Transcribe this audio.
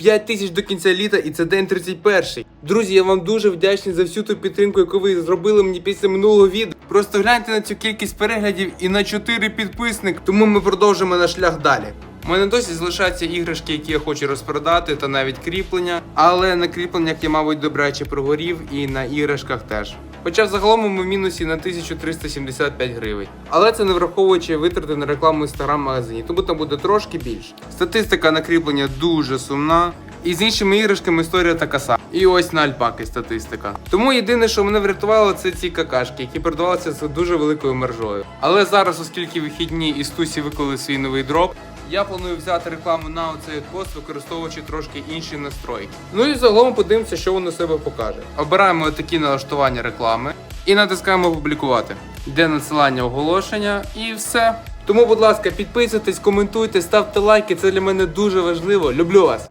5 тисяч до кінця літа і це день 31. Друзі, я вам дуже вдячний за всю ту підтримку, яку ви зробили мені після минулого відео. Просто гляньте на цю кількість переглядів і на 4 підписник. Тому ми продовжимо наш шлях далі. У мене досі залишаються іграшки, які я хочу розпродати, та навіть кріплення. Але на кріпленнях я, мабуть, добряче прогорів і на іграшках теж. Хоча взагалом ми в мінусі на 1375 гривень. Але це не враховуючи витрати на рекламу інстаграм-магазині, тому там буде трошки більше. Статистика на кріплення дуже сумна. І з іншими іграшками історія така сама. І ось на альпаки статистика. Тому єдине, що мене врятувало, це ці какашки, які продавалися з дуже великою мержою. Але зараз, оскільки вихідні і стусі виклали свій новий дроп, я планую взяти рекламу на оцей пост, використовуючи трошки інші настройки. Ну і загалом подивимося, що воно себе покаже. Обираємо такі налаштування реклами і натискаємо опублікувати. Йде надсилання оголошення і все. Тому, будь ласка, підписуйтесь, коментуйте, ставте лайки. Це для мене дуже важливо. Люблю вас.